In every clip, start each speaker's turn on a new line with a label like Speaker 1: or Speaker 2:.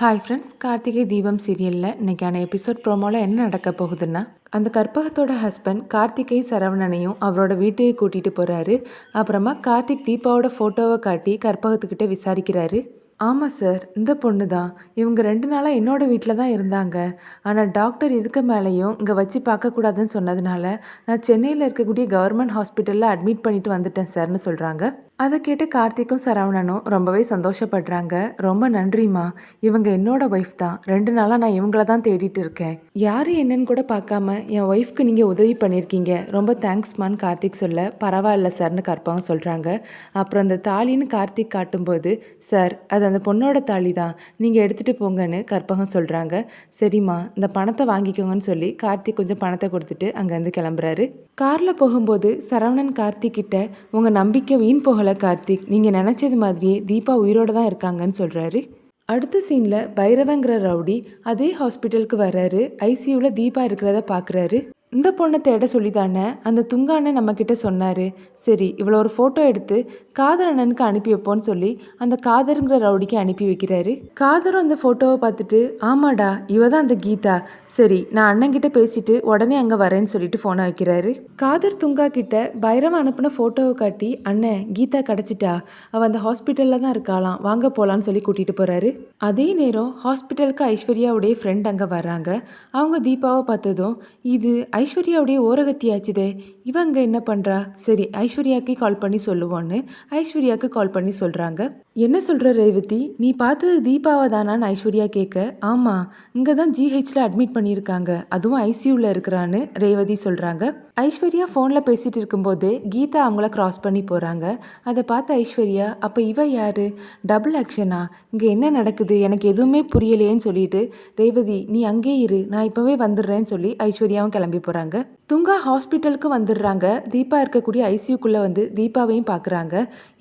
Speaker 1: Hi friends Karthigai Deepam சீரியலில் இன்றைக்கான episode ப்ரோமோவில் என்ன நடக்க போகுதுன்னா அந்த கற்பகத்தோட ஹஸ்பண்ட் கார்த்திகை சரவணனையும் அவரோட வீட்டுக்கு கூட்டிகிட்டு போகிறாரு அப்புறமா கார்த்திக் தீபாவோட ஃபோட்டோவை காட்டி கற்பகத்துக்கிட்ட விசாரிக்கிறாரு. ஆமாம் சார் இந்த பொண்ணு தான் இவங்க ரெண்டு நாளாக என்னோடய வீட்டில் தான் இருந்தாங்க. ஆனால் டாக்டர் இதுக்கு மேலேயும் இங்கே வச்சு பார்க்கக்கூடாதுன்னு சொன்னதுனால நான் சென்னையில் இருக்கக்கூடிய கவர்மெண்ட் ஹாஸ்பிட்டலில் அட்மிட் பண்ணிட்டு வந்துட்டேன் சார்னு சொல்கிறாங்க அதை கேட்டு கார்த்திக்கும் சரவணனும் ரொம்பவே சந்தோஷப்படுறாங்க. ரொம்ப நன்றிம்மா. இவங்க என்னோட ஒய்ஃப் தான். ரெண்டு நாளாக நான் இவங்கள தான் தேடிட்டு இருக்கேன். யார் என்னன்னு கூட பார்க்காம என் ஒய்ஃப்க்கு நீங்கள் உதவி பண்ணியிருக்கீங்க ரொம்ப தேங்க்ஸ்மான்னு கார்த்திக் சொல்ல பரவாயில்ல சார்னு கற்பகம் சொல்கிறாங்க அப்புறம் அந்த தாலின்னு கார்த்திக் காட்டும்போது சார் அது அந்த பொண்ணோட தாலி தான். நீங்கள் எடுத்துகிட்டு போங்கன்னு கற்பகம் சொல்கிறாங்க சரிம்மா இந்த பணத்தை வாங்கிக்கோங்கன்னு சொல்லி கார்த்திக் கொஞ்சம் பணத்தை கொடுத்துட்டு அங்கேருந்து கிளம்புறாரு. காரில் போகும்போது சரவணன் கார்த்திக் கிட்ட உங்கள் நம்பிக்கை வீண் போகலை கார்த்திக் நீங்கள் நினச்சது மாதிரியே தீபா உயிரோடு தான் இருக்காங்கன்னு சொல்கிறாரு அடுத்த சீனில் பைரவங்கிற ரவுடி அதே ஹாஸ்பிட்டலுக்கு வர்றாரு. ஐசியூவில் தீபா இருக்கிறத பார்க்குறாரு இந்த பொண்ணை தேட சொல்லி தானே அந்த துங்கான நம்மக்கிட்ட சொன்னார். சரி இவ்வளோ ஒரு ஃபோட்டோ எடுத்து காதர் அண்ணனுக்கு அனுப்பி வைப்போன்னு சொல்லி அந்த காதருங்கிற ரவுடிக்கு அனுப்பி வைக்கிறாரு. காதரும் அந்த ஃபோட்டோவை பார்த்துட்டு ஆமாடா இவ தான் அந்த கீதா. சரி நான் அண்ணன்கிட்ட பேசிட்டு உடனே அங்கே வரேன்னு சொல்லிட்டு ஃபோனை வைக்கிறாரு. காதர் துங்கா கிட்ட பைரவ அனுப்பின ஃபோட்டோவை காட்டி அண்ணன் கீதா கிடச்சிட்டா. அவள் அந்த ஹாஸ்பிட்டலில் தான் இருக்காளாம். வாங்க போகலான்னு சொல்லி கூட்டிகிட்டு போகிறாரு அதே நேரம் ஹாஸ்பிட்டலுக்கு ஐஸ்வர்யாவுடைய ஃப்ரெண்ட் அங்கே வர்றாங்க. அவங்க தீபாவை பார்த்ததும் இது ஐஸ்வர்யாவுடைய ஓரகத்தியாச்சுதே. இவங்க என்ன பண்ணுறா சரி ஐஸ்வர்யாக்கே கால் பண்ணி சொல்லுவோன்னு ஐஸ்வர்யாவுக்கு கால் பண்ணி சொல்கிறாங்க என்ன சொல்கிற ரேவதி? நீ பார்த்தது தீபாவை தானான்னு ஐஸ்வர்யா கேட்க ஆமாம் இங்கே தான் ஜிஹெச்சில் அட்மிட் பண்ணியிருக்காங்க. அதுவும் ஐசியூவில் இருக்கிறான்னு ரேவதி சொல்கிறாங்க ஐஸ்வர்யா ஃபோனில் பேசிகிட்டு இருக்கும்போது கீதா அவங்கள க்ராஸ் பண்ணி போகிறாங்க அதை பார்த்த ஐஸ்வர்யா அப்போ இவ யார்? டபுள் ஆக்ஷனா இங்கே என்ன நடக்குது? எனக்கு எதுவுமே புரியலையேன்னு சொல்லிட்டு ரேவதி நீ அங்கே இரு நான் இப்போவே வந்துடுறேன்னு சொல்லி ஐஸ்வர்யாவும் கிளம்பி போகிறாங்க துங்கா ஹாஸ்பிட்டலுக்கு வந்துடுறாங்க. தீபா இருக்கக்கூடிய ஐசியூக்குள்ளே வந்து தீபாவையும் பார்க்குறாங்க.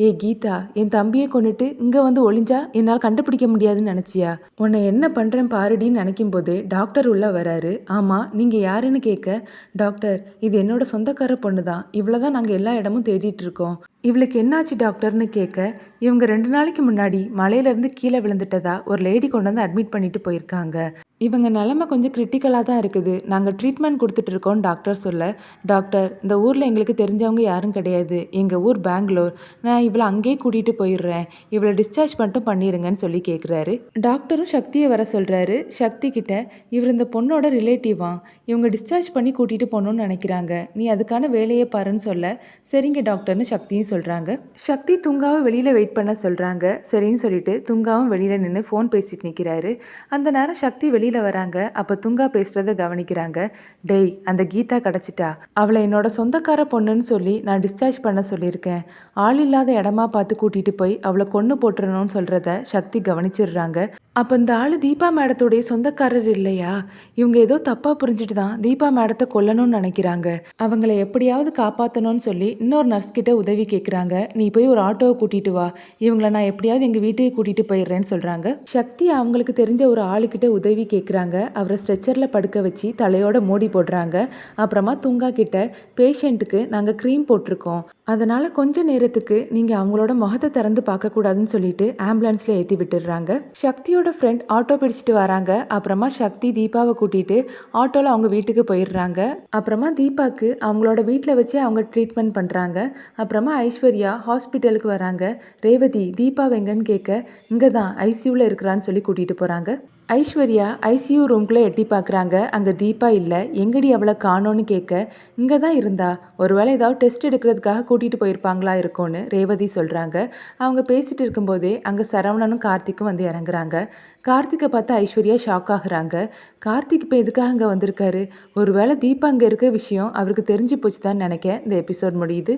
Speaker 1: ஏ கீதா என் தம்பியை கொண்டுட்டு இங்கே வந்து ஒளிஞ்சா என்னால் கண்டுபிடிக்க முடியாதுன்னு நினச்சியா? உன்னை என்ன பண்ணுறேன் பாருடின்னு நினைக்கும் போதே டாக்டர் உள்ளே வராரு. ஆமாம் நீங்கள் யாருன்னு கேட்க டாக்டர் இது என்னோட சொந்தக்கார பொண்ணு தான் இவ்வளோ தான் நாங்கள் எல்லா இடமும் தேடிட்டு இருக்கோம். இவளுக்கு என்னாச்சு டாக்டர்னு கேட்க இவங்க ரெண்டு நாளைக்கு முன்னாடி மலையிலேருந்து கீழே விழுந்துட்டதா? ஒரு லேடி கொண்டு வந்து அட்மிட் பண்ணிட்டு போயிருக்காங்க. இவங்க நிலமை கொஞ்சம் கிரிட்டிக்கலாக தான் இருக்குது. நாங்கள் ட்ரீட்மெண்ட் கொடுத்துட்ருக்கோம் டாக்டர் சொல்ல டாக்டர் இந்த ஊரில் எங்களுக்கு தெரிஞ்சவங்க யாரும் கிடையாது. எங்கள் ஊர் பெங்களூர். நான் இவளை அங்கேயே கூட்டிகிட்டு போயிடுறேன். இவளை டிஸ்சார்ஜ் மட்டும் பண்ணிடுங்கன்னு சொல்லி கேட்குறாரு டாக்டரும் சக்தியை வர சொல்கிறாரு சக்தி கிட்ட இவர் இந்த பொண்ணோட ரிலேட்டிவா இவங்க டிஸ்சார்ஜ் பண்ணி கூட்டிகிட்டு போகணுன்னு நினைக்கிறாங்க. நீ அதுக்கான வேலையை பாருன்னு சொல்ல சரிங்க டாக்டர்னு சக்தியும் சொல்கிறாங்க சக்தி துங்காவை வெளியில் வெயிட் பண்ண சொல்கிறாங்க சரின்னு சொல்லிட்டு துங்காவும் வெளியில் நின்று ஃபோன் பேசிட்டு நிற்கிறாரு அந்த நேரம் சக்தி வெளியில் வராங்க. அப்போ துங்கா பேசுகிறத கவனிக்கிறாங்க. டேய் அந்த கீதா கிடச்சிட்டா? அவளை என்னோட சொந்தக்கார பொண்ணுன்னு சொல்லி நான் டிஸ்சார்ஜ் பண்ண சொல்லியிருக்கேன். ஆள் இல்லாத இடமா பார்த்து கூட்டிகிட்டு போய் அவளை கொன்று போட்டுறணும்னு சொல்கிறத சக்தி கவனிச்சிடுறாங்க. அப்போ இந்த ஆள் தீபா மேடத்துடைய சொந்தக்காரர் இல்லையா? இவங்க ஏதோ தப்பாக புரிஞ்சுட்டு தான் தீபா மேடத்தை கொல்லணும்னு நினைக்கிறாங்க. அவங்கள எப்படியாவது காப்பாற்றணும்னு சொல்லி இன்னொரு நர்ஸ் கிட்ட உதவி கேட்குறாங்க நீ போய் ஒரு ஆட்டோவை கூட்டிகிட்டு வா. இவங்கள நான் எப்படியாவது எங்கள் வீட்டுக்கு கூட்டிகிட்டு போயிடுறேன்னு சொல்கிறாங்க சக்தி அவங்களுக்கு தெரிஞ்ச ஒரு ஆளுக்கிட்ட உதவி கேட்குறாங்க அவரை ஸ்ட்ரெச்சரில் படுக்க வச்சு தலையோட மூடி போடுறாங்க. அப்புறம் தூங்கா கிட்ட பேஷண்ட்டுக்கு நாங்கள் க்ரீம் போட்டிருக்கோம். அதனால் கொஞ்ச நேரத்துக்கு நீங்கள் அவங்களோட முகத்தை திறந்து பார்க்கக்கூடாதுன்னு சொல்லிட்டு ஆம்புலன்ஸில் ஏற்றி விட்டுடுறாங்க. சக்தியோட ஃப்ரெண்ட் ஆட்டோ பிடிச்சிட்டு வராங்க. அப்புறமா சக்தி தீபாவை கூட்டிகிட்டு ஆட்டோவில் அவங்க வீட்டுக்கு போயிடுறாங்க. அப்புறமா தீபாவுக்கு அவங்களோட வீட்டில் வச்சு அவங்க ட்ரீட்மெண்ட் பண்ணுறாங்க அப்புறமா ஐஸ்வர்யா ஹாஸ்பிட்டலுக்கு வராங்க. ரேவதி தீபா வெங்கன்னு கேட்க இங்கே தான் ஐசியூவில் இருக்கிறான்னு சொல்லி கூட்டிகிட்டு போகிறாங்க ஐஸ்வர்யா ஐசியூ ரூம்குள்ளே எட்டி பார்க்குறாங்க அங்கே தீபா இல்லை. எங்கடி அவளை காணோன்னு கேட்க இங்கே தான் இருந்தா. ஒருவேளை ஏதாவது டெஸ்ட் எடுக்கிறதுக்காக கூட்டிகிட்டு போயிருப்பாங்களா இருக்கும்னு ரேவதி சொல்கிறாங்க அவங்க பேசிகிட்டு இருக்கும்போதே அங்கே சரவணனும் கார்த்திக்கும் வந்து இறங்குறாங்க. கார்த்திகை பார்த்து ஐஸ்வர்யா ஷாக் ஆகுறாங்க. கார்த்திக் இப்போ எதுக்காக அங்கே வந்திருக்காரு? ஒருவேளை தீபா அங்கே இருக்க விஷயம் அவருக்கு தெரிஞ்சு போச்சு தான் நினைக்க இந்த எபிசோட் முடியுது.